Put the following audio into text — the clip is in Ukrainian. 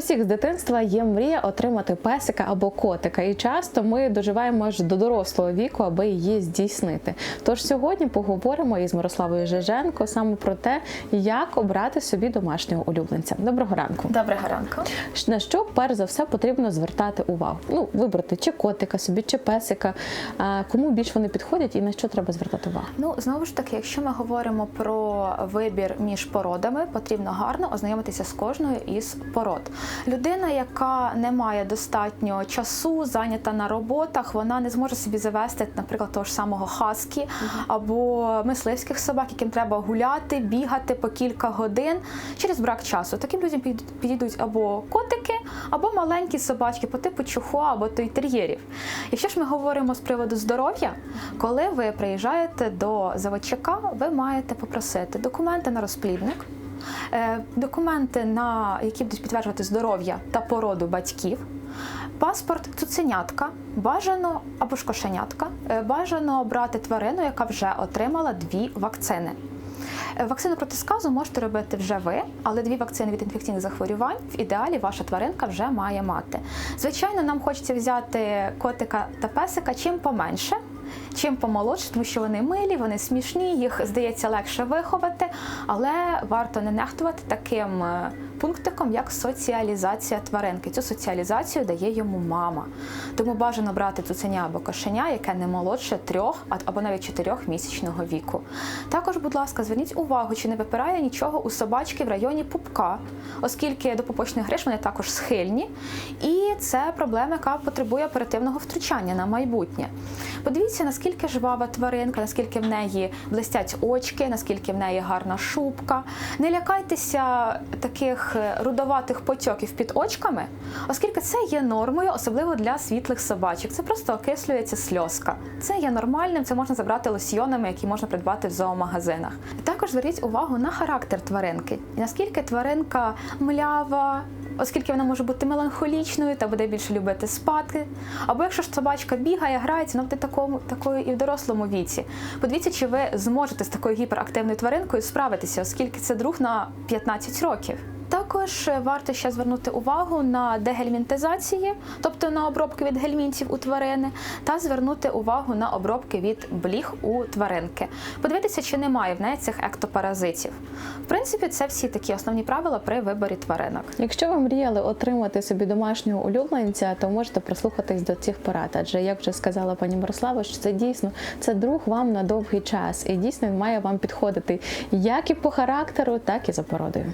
усіх з дитинства є мрія отримати песика або котика, і часто ми доживаємо аж до дорослого віку, аби її здійснити. Тож сьогодні поговоримо із Мирославою Жиженко саме про те, як обрати собі домашнього улюбленця. Доброго ранку. Доброго ранку. На що перш за все потрібно звертати увагу? Ну, вибрати чи котика собі, чи песика, кому більш вони підходять і на що треба звертати увагу? Ну знову ж таки, якщо ми говоримо про вибір між породами, потрібно гарно ознайомитися з кожною із пород. Людина, яка не має достатньо часу, зайнята на роботах, вона не зможе собі завести, наприклад, того ж самого хаскі або мисливських собак, яким треба гуляти, бігати по кілька годин через брак часу. Таким людям під- підійдуть або котики, або маленькі собачки по типу чухуа або тойтер'єрів. Якщо ж ми говоримо з приводу здоров'я, коли ви приїжджаєте до заводчика, ви маєте попросити документи на розплідник. Е, Документи, на які будуть підтверджувати здоров'я та породу батьків, паспорт цуценятка, бажано або ж кошенятка, е, бажано брати тварину, яка вже отримала дві вакцини. Е, Вакцину проти сказу можете робити вже ви, але дві вакцини від інфекційних захворювань в ідеалі ваша тваринка вже має мати. Звичайно, нам хочеться взяти котика та песика чим поменше. Чим помолодше, тому що вони милі, вони смішні, їх здається легше виховати, але варто не нехтувати таким е, пунктиком, як соціалізація тваринки. Цю соціалізацію дає йому мама. Тому бажано брати цуценя або кошеня, яке не молодше трьох або навіть чотирьох місячного віку. Також, будь ласка, зверніть увагу, чи не випирає нічого у собачки в районі пупка, оскільки до пупочних гриш вони також схильні, і це проблема, яка потребує оперативного втручання на майбутнє. Подивіться, наскільки жвава тваринка, наскільки в неї блистять очки, наскільки в неї гарна шубка. Не лякайтеся таких е, рудоватих потьоків під очками, оскільки це є нормою, особливо для світлих собачок. Це просто окислюється сльозка. Це є нормальним, це можна забрати лосьйонами, які можна придбати в зоомагазинах. Також зверніть увагу на характер тваринки, і наскільки тваринка млява, оскільки вона може бути меланхолічною та буде більше любити спати. Або якщо ж собачка бігає, грається, вона буде такому, такою і в дорослому віці. Подивіться, чи ви зможете з такою гіперактивною тваринкою справитися, оскільки це друг на 15 років. Також варто ще звернути увагу на дегельмінтизації, тобто на обробки від гельмінтів у тварини, та звернути увагу на обробки від бліг у тваринки. Подивитися, чи немає в неї цих ектопаразитів. В принципі, це всі такі основні правила при виборі тваринок. Якщо ви мріяли отримати собі домашнього улюбленця, то можете прислухатись до цих порад. Адже як вже сказала пані Мирослава, що це дійсно це друг вам на довгий час, і дійсно він має вам підходити як і по характеру, так і за породою.